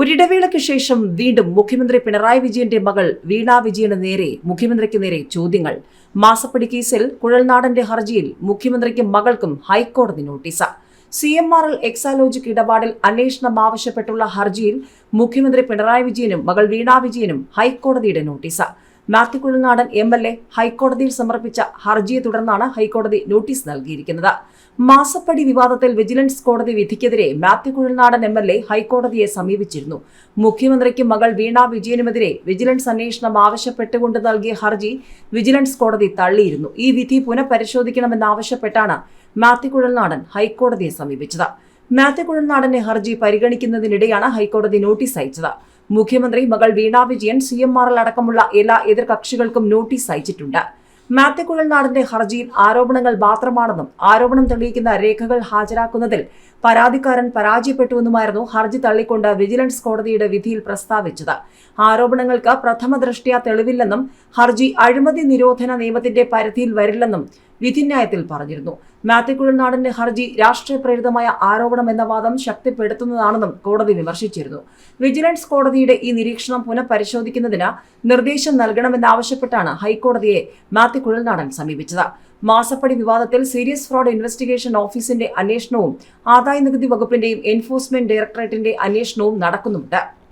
ഒരിടവേളയ്ക്ക് ശേഷം വീണ്ടും മുഖ്യമന്ത്രി പിണറായി വിജയന്റെ മകൾ വീണ വിജയന് നേരെ മുഖ്യമന്ത്രിക്ക് നേരെ ചോദ്യങ്ങൾ. മാസപ്പടി കേസിൽ കുഴൽനാടന്റെ ഹർജിയിൽ മുഖ്യമന്ത്രിക്കും മകൾക്കും ഹൈക്കോടതി notice. C M R L Exalogic ഇടപാടിൽ അന്വേഷണം ആവശ്യപ്പെട്ടുള്ള ഹർജിയിൽ മുഖ്യമന്ത്രി പിണറായി വിജയനും മകൾ വീണ വിജയനും ഹൈക്കോടതിയുടെ notice. Mathew Kuzhalnadan M L A ഹൈക്കോടതിയിൽ സമർപ്പിച്ച ഹർജിയെ തുടർന്നാണ് ഹൈക്കോടതി നോട്ടീസ് നൽകിയിരിക്കുന്നത്. മാസപ്പടി വിവാദത്തിൽ വിജിലൻസ് കോടതി വിധിക്കെതിരെ Mathew Kuzhalnadan M L A ഹൈക്കോടതിയെ സമീപിച്ചിരുന്നു. മുഖ്യമന്ത്രിക്കും മകൾ വീണ വിജയനുമെതിരെ വിജിലൻസ് അന്വേഷണം ആവശ്യപ്പെട്ടുകൊണ്ട് നൽകിയ ഹർജി വിജിലൻസ് കോടതി തള്ളിയിരുന്നു. ഈ വിധി പുനഃപരിശോധിക്കണമെന്നാവശ്യപ്പെട്ടാണ് മാത്യു കുഴൽനാടൻ ഹൈക്കോടതിയെ സമീപിച്ചത്. മാത്യു കുഴൽനാടന്റെ ഹർജി പരിഗണിക്കുന്നതിനിടെയാണ് ഹൈക്കോടതി നോട്ടീസ് അയച്ചത്. മുഖ്യമന്ത്രി മകൾ Veena Vijayan C M R L അടക്കമുള്ള എല്ലാ എതിർകക്ഷികൾക്കും നോട്ടീസ് അയച്ചിട്ടുണ്ട്. മാത്തക്കുഴൽ നാടിന്റെ ഹർജിയിൽ ആരോപണങ്ങൾ മാത്രമാണെന്നും ആരോപണം തെളിയിക്കുന്ന രേഖകൾ ഹാജരാക്കുന്നതിൽ പരാതിക്കാരൻ പരാജയപ്പെട്ടുവെന്നുമായിരുന്നു ഹർജി തള്ളിക്കൊണ്ട് വിജിലൻസ് കോടതിയുടെ വിധിയിൽ പ്രസ്താവിച്ചത്. ആരോപണങ്ങൾക്ക് പ്രഥമ ദൃഷ്ട്യാ തെളിവില്ലെന്നും ഹർജി അഴിമതി നിരോധന നിയമത്തിന്റെ പരിധിയിൽ വരില്ലെന്നും വിധിന്യായത്തിൽ പറഞ്ഞിരുന്നു. മാത്യു കുഴൽനാടന്റെ ഹർജി രാഷ്ട്രീയ പ്രേരിതമായ ആരോപണം എന്ന വാദം ശക്തിപ്പെടുത്തുന്നതാണെന്നും കോടതി വിമർശിച്ചിരുന്നു. വിജിലൻസ് കോടതിയുടെ ഈ നിരീക്ഷണം പുനഃപരിശോധിക്കുന്നതിന് നിർദ്ദേശം നൽകണമെന്നാവശ്യപ്പെട്ടാണ് ഹൈക്കോടതിയെ മാത്യു കുഴൽനാടൻ സമീപിച്ചത്. മാസപ്പടി വിവാദത്തിൽ സീരിയസ് ഫ്രോഡ് ഇൻവെസ്റ്റിഗേഷൻ ഓഫീസിന്റെ അന്വേഷണവും ആദായ നികുതി വകുപ്പിന്റെയും എൻഫോഴ്സ്മെന്റ് ഡയറക്ടറേറ്റിന്റെ അന്വേഷണവും നടക്കുന്നുണ്ട്